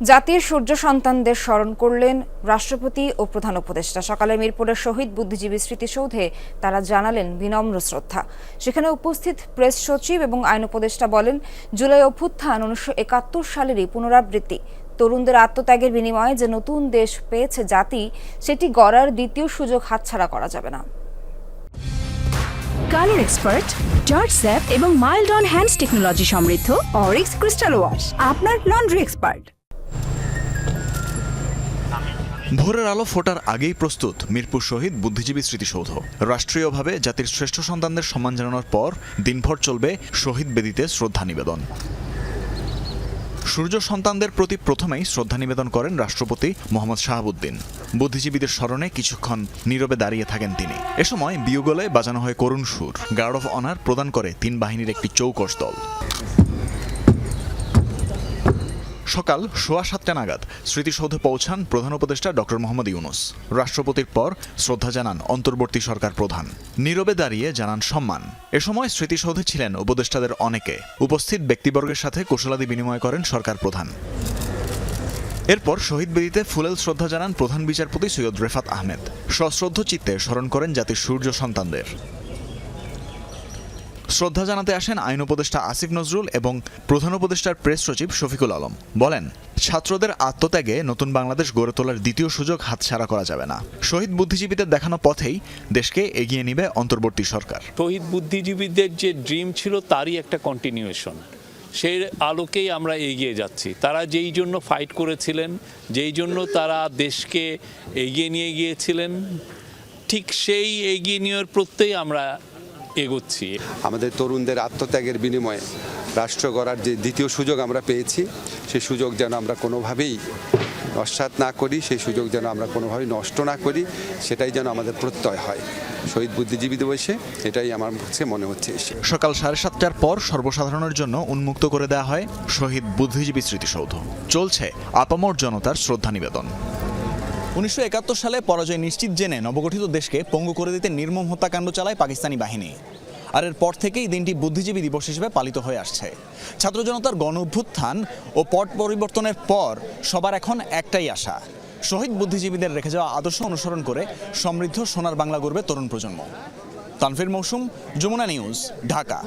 জাতির সূর্য সন্তানদের স্মরণ করলেন রাষ্ট্রপতি ও প্রধান উপদেষ্টা। সকালে মিরপুরের শহীদ বুদ্ধিজীবী স্মৃতিসৌধে তারা জানালেন বিনম্র শ্রদ্ধা। সেখানে উপস্থিত প্রেস সচিব এবং আইন উপদেষ্টা বলেন, জুলাই অভ্যুত্থান উনিশশো একাত্তর সালেরই পুনরাবৃত্তি, তরুণদের আত্মত্যাগের বিনিময়ে যে নতুন দেশ পেয়েছে জাতি, সেটি গড়ার দ্বিতীয় সুযোগ হাতছাড়া করা যাবে না। কালার এক্সপার্ট জর্জ স্যাপ এবং মাইল্ড অন হ্যান্ডস টেকনোলজি সমৃদ্ধ অরিক্স ক্রিস্টাল ওয়াশ, আপনার লন্ড্রি এক্সপার্ট। ভোরের আলো ফোটার আগেই প্রস্তুত মিরপুর শহীদ বুদ্ধিজীবী স্মৃতিসৌধ। রাষ্ট্রীয়ভাবে জাতির শ্রেষ্ঠ সন্তানদের সম্মান জানানোর পর দিনভর চলবে শহীদ বেদিতে শ্রদ্ধা নিবেদন। সূর্য সন্তানদের প্রতি প্রথমেই শ্রদ্ধা নিবেদন করেন রাষ্ট্রপতি মোহাম্মদ শাহাবুদ্দিন। বুদ্ধিজীবীদের স্মরণে কিছুক্ষণ নীরবে দাঁড়িয়ে থাকেন তিনি। এ সময় বিয়োগলে বাজানো হয় করুণ সুর। গার্ড অফ অনার প্রদান করে তিন বাহিনীর একটি চৌকস দল। সকাল সোয়া সাতটা নাগাদ স্মৃতিসৌধে পৌঁছান প্রধান উপদেষ্টা ডক্টর মোহাম্মদ ইউনুস। রাষ্ট্রপতির পর শ্রদ্ধা জানান অন্তর্বর্তী সরকার প্রধান। নীরবে দাঁড়িয়ে জানান সম্মান। এ সময় স্মৃতিসৌধে ছিলেন উপদেষ্টাদের অনেকে। উপস্থিত ব্যক্তিবর্গের সাথে কুশলাদি বিনিময় করেন সরকার প্রধান। এরপর শহীদ বেদিতে ফুলেল শ্রদ্ধা জানান প্রধান বিচারপতি সৈয়দ রেফাত আহমেদ। সশ্রদ্ধ চিত্তে স্মরণ করেন জাতির সূর্য সন্তানদের। শ্রদ্ধা জানাতে আসেন আইন উপদেষ্টা আসিফ নজরুল এবং প্রধান উপদেষ্টার প্রেস সচিব শফিকুল আলম। বলেন, ছাত্রদের আত্মত্যাগে নতুন বাংলাদেশ গড়ে তোলার দ্বিতীয় সুযোগ হাতছাড়া করা যাবে না। শহীদ বুদ্ধিজীবীদের দেখানো পথেই দেশকে এগিয়ে নিবে অন্তর্বর্তী সরকার। শহীদ বুদ্ধিজীবীদের যে ড্রিম ছিল, তারই একটা কন্টিনিউয়েশন সেই আলোকেই আমরা এগিয়ে যাচ্ছি। তারা যেই জন্য ফাইট করেছিলেন, যেই জন্য তারা দেশকে এগিয়ে নিয়ে গিয়েছিলেন, ঠিক সেই এগিয়ে নেওয়ার প্রত্যেই আমরা এগোচ্ছি। আমাদের তরুণদের আত্মত্যাগের বিনিময়ে রাষ্ট্র গড়ার যে দ্বিতীয় সুযোগ আমরা পেয়েছি সেই সুযোগ যেন আমরা কোনোভাবেই নস্বাত না করি সেই সুযোগ যেন আমরা কোনোভাবেই নষ্ট না করি সেটাই যেন আমাদের প্রত্যয় হয়। শহীদ বুদ্ধিজীবী দিবসে এটাই আমার কাছে মনে হচ্ছে এসে। সকাল সাড়ে সাতটার পর সর্বসাধারণের জন্য উন্মুক্ত করে দেওয়া হয় শহীদ বুদ্ধিজীবী স্মৃতিসৌধ। চলছে আপামর জনতার শ্রদ্ধা নিবেদন। উনিশশো একাত্তর সালে পরাজয় নিশ্চিত জেনে নবগঠিত দেশকে পঙ্গু করে দিতে নির্মম হত্যাকাণ্ড চালায় পাকিস্তানি বাহিনী। আর এর পর থেকেই দিনটি বুদ্ধিজীবী দিবস হিসেবে পালিত হয়ে আসছে। ছাত্র জনতার গণ অভ্যুত্থান ও পট পরিবর্তনের পর সবার এখন একটাই আশা, শহীদ বুদ্ধিজীবীদের রেখে যাওয়া আদর্শ অনুসরণ করে সমৃদ্ধ সোনার বাংলা গড়বে তরুণ প্রজন্ম। তানফির মৌসুম, যমুনা নিউজ, ঢাকা।